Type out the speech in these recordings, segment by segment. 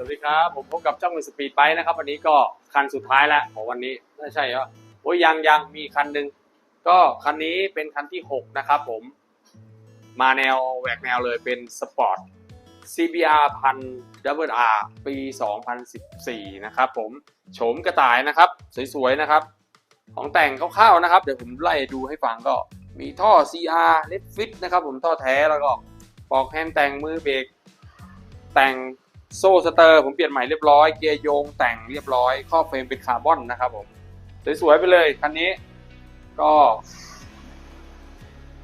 สวัสดีครับ ผมพบกับช่องสปีดไปนะครับ วันนี้ก็คันสุดท้ายแล้วของวันนี้ไม่ใช่เหรอโอ้ยยังยังมีคันหนึ่งก็คันนี้เป็นคันที่ 6 นะครับผม มาแนวแหวกแนวเลยเป็นสปอร์ต CBR พัน WR ปี 2014 นะครับผมโฉมกระต่ายนะครับ สวยๆ นะครับ ของแต่งคร่าวๆนะครับ เดี๋ยวผมไล่ดูให้ฟังก็มีท่อ CR เลฟฟิตนะครับผมท่อแท้แล้วก็ปลอกแฮนด์แต่งมือเบรกแต่ง โซ่สเตอร์ผมเปลี่ยนใหม่เรียบร้อยเกียร์โยงแต่งเรียบร้อยครอบเฟรมเป็นคาร์บอนนะครับผมสวยๆไปเลยคันนี้ ก็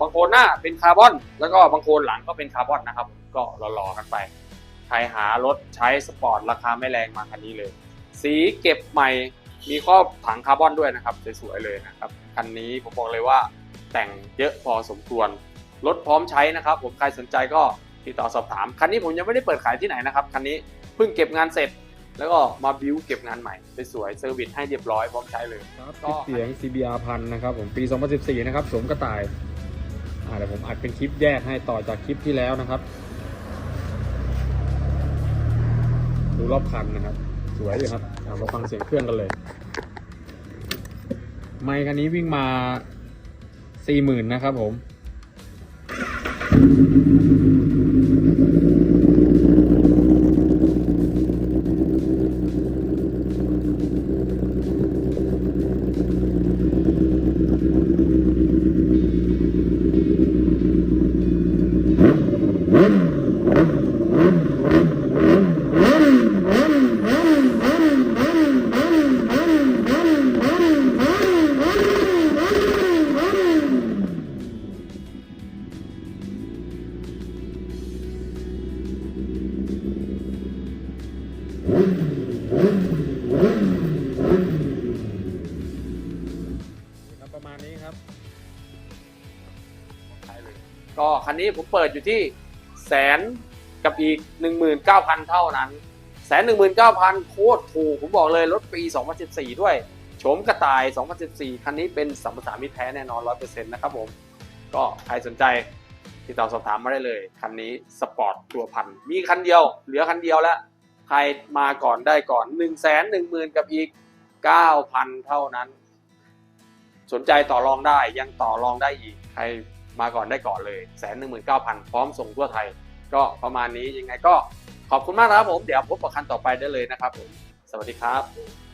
บางโคนหน้าเป็นคาร์บอน แล้วก็บางโคนหลังก็เป็นคาร์บอนนะครับผมก็รอๆกันไปใครหารถใช้สปอร์ตราคาไม่แรงมาคันนี้เลย สีเก็บใหม่มีครอบถังคาร์บอนด้วยนะครับสวยๆเลยนะครับคันนี้ผมบอกเลยว่าแต่งเยอะพอสมควรรถพร้อมใช้นะครับ ผมใครสนใจก็ ติดต่อสอบถาม คันนี้ผมยังไม่ได้เปิดขายที่ไหนนะครับ คันนี้เพิ่งเก็บงานเสร็จ แล้วก็มาบิวเก็บงานใหม่สวยๆเซอร์วิสให้เรียบร้อยพร้อมใช้เลยครับก็คลิปเสียง CBR พันนะครับผมปี 2014 นะครับสวมกระต่ายอ่าเดี๋ยวผมอัดเป็นคลิปแยกให้ต่อจากคลิปที่แล้วนะครับ ดูรอบคันนะครับ สวยดีครับเอามาฟังเสียงเครื่องกันเลย ไมค์คันนี้วิ่งมา 40,000 นะครับผม ครับประมาณนี้ครับ ก็คันนี้ผมเปิดอยู่ที่แสนกับอีก 19,000 เท่านั้นแสน19,000โคตรถูก ผมบอกเลยรถปี 2014 ด้วยโฉมกระต่าย 2014 คันนี้เป็นสัมปทานมิตรแท้แน่นอน 100%นะครับผม ก็ใครสนใจติดต่อสอบถามมาได้เลย คันนี้สปอร์ตตัวพัน มีคันเดียว เหลือคันเดียวแล้ว ใครมาก่อนได้ก่อน 1 1 0 0 0 0 กับอีก 9,000 เท่านั้น สนใจต่อรองได้ยังต่อรองได้อีก ใครมาก่อนได้ก่อนเลยแสนหนึ่งหมื่นเก้าพันพร้อมส่งทั่วไทย ก็ประมาณนี้ยังไงก็ขอบคุณมากนะครับผม เดี๋ยวพบกับคันต่อไปได้เลยนะครับผม สวัสดีครับ